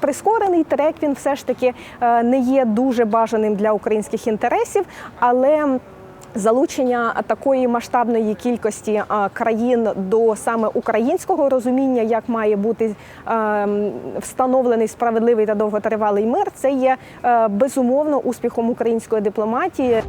Прискорений трек він все ж таки е, не є дуже бажаним для українських інтересів, але залучення такої масштабної кількості е, країн до саме українського розуміння, як має бути е, встановлений справедливий та довготривалий мир, це є е, безумовно успіхом української дипломатії.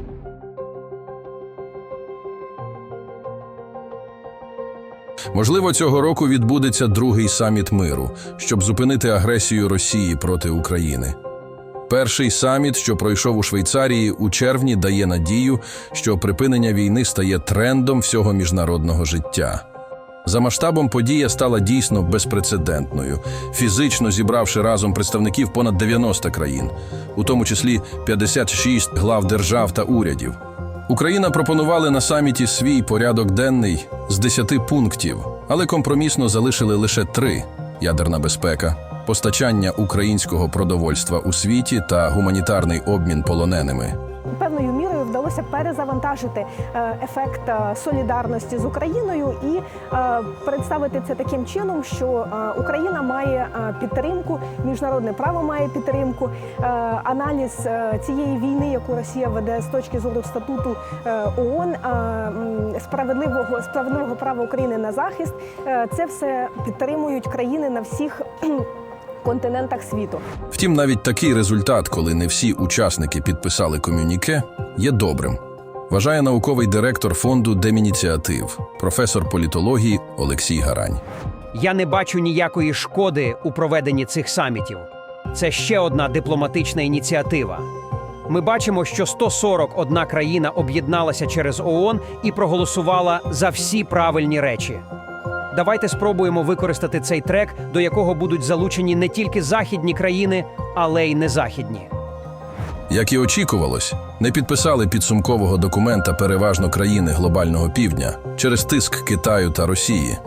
Можливо, цього року відбудеться другий саміт миру, щоб зупинити агресію Росії проти України. Перший саміт, що пройшов у Швейцарії у червні, дає надію, що припинення війни стає трендом всього міжнародного життя. За масштабом подія стала дійсно безпрецедентною, фізично зібравши разом представників понад 90 країн, у тому числі 56 глав держав та урядів. Україна пропонували на саміті свій порядок денний з 10 пунктів, але компромісно залишили лише три: ядерна безпека, постачання українського продовольства у світі та гуманітарний обмін полоненими. Вдалося перезавантажити е, ефект е, солідарності з Україною і е, представити це таким чином, що Україна має підтримку, міжнародне право має підтримку. Аналіз цієї війни, яку Росія веде з точки зору статуту ООН, справедливого справедливого права України на захист, це все підтримують країни на всіх континентах світу. Втім, навіть такий результат, коли не всі учасники підписали комюніке, є добрим. Вважає науковий директор фонду Демініціатив, професор політології Олексій Гарань. Я не бачу ніякої шкоди у проведенні цих самітів. Це ще одна дипломатична ініціатива. Ми бачимо, що 141 країна об'єдналася через ООН і проголосувала за всі правильні речі. Давайте спробуємо використати цей трек, до якого будуть залучені не тільки західні країни, але й незахідні. Як і очікувалось, не підписали підсумкового документа переважно країни глобального півдня через тиск Китаю та Росії.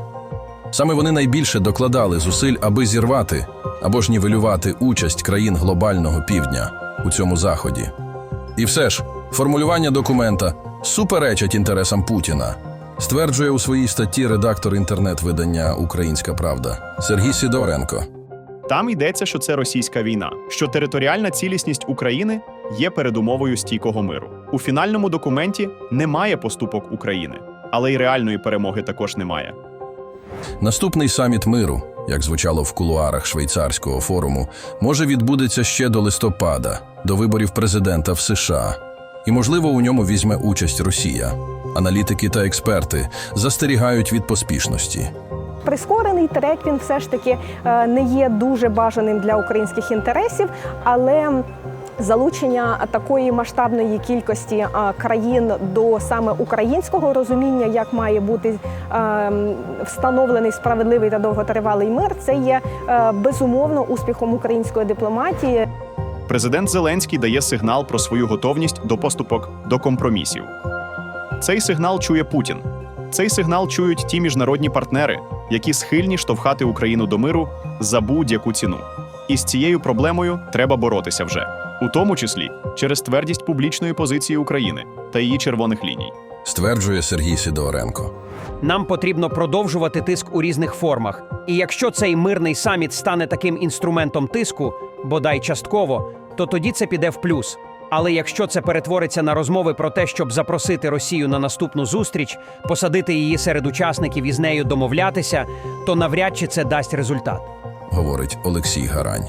Саме вони найбільше докладали зусиль, аби зірвати або ж нівелювати участь країн глобального півдня у цьому заході. І все ж, формулювання документа суперечать інтересам Путіна, стверджує у своїй статті редактор інтернет-видання Українська Правда Сергій Сідоренко. Там йдеться, що це російська війна, що територіальна цілісність України є передумовою стійкого миру. У фінальному документі немає поступок України, але й реальної перемоги також немає. Наступний саміт миру, як звучало в кулуарах швейцарського форуму, може відбудеться ще до листопада, до виборів президента в США. І, можливо, у ньому візьме участь Росія. Аналітики та експерти застерігають від поспішності. Прискорений трек він все ж таки е, не є дуже бажаним для українських інтересів, але залучення такої масштабної кількості е, країн до саме українського розуміння, як має бути е, встановлений справедливий та довготривалий мир, це є безумовно успіхом української дипломатії. Президент Зеленський дає сигнал про свою готовність до поступок до компромісів. Цей сигнал чує Путін. Цей сигнал чують ті міжнародні партнери, які схильні штовхати Україну до миру за будь-яку ціну. І з цією проблемою треба боротися вже, у тому числі через твердість публічної позиції України та її червоних ліній. Стверджує Сергій Сидоренко. Нам потрібно продовжувати тиск у різних формах. І якщо цей мирний саміт стане таким інструментом тиску, бодай частково, то тоді це піде в плюс. Але якщо це перетвориться на розмови про те, щоб запросити Росію на наступну зустріч, посадити її серед учасників і з нею домовлятися, то навряд чи це дасть результат. говорить Олексій Гарань.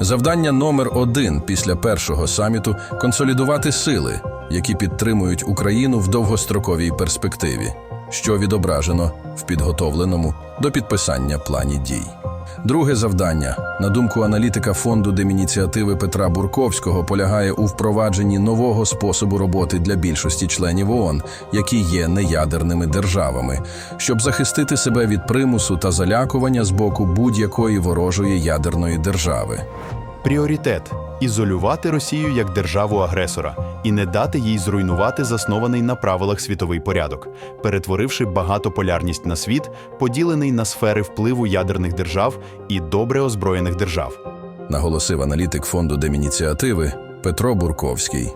Завдання номер один після першого саміту консолідувати сили, які підтримують Україну в довгостроковій перспективі, що відображено в підготовленому до підписання плані дій. Друге завдання, на думку аналітика фонду Демініціативи Петра Бурковського, полягає у впровадженні нового способу роботи для більшості членів ООН, які є неядерними державами, щоб захистити себе від примусу та залякування з боку будь-якої ворожої ядерної держави. Пріоритет ізолювати Росію як державу-агресора і не дати їй зруйнувати заснований на правилах світовий порядок, перетворивши багатополярність на світ, поділений на сфери впливу ядерних держав і добре озброєних держав. наголосив аналітик фонду Демініціативи Петро Бурковський.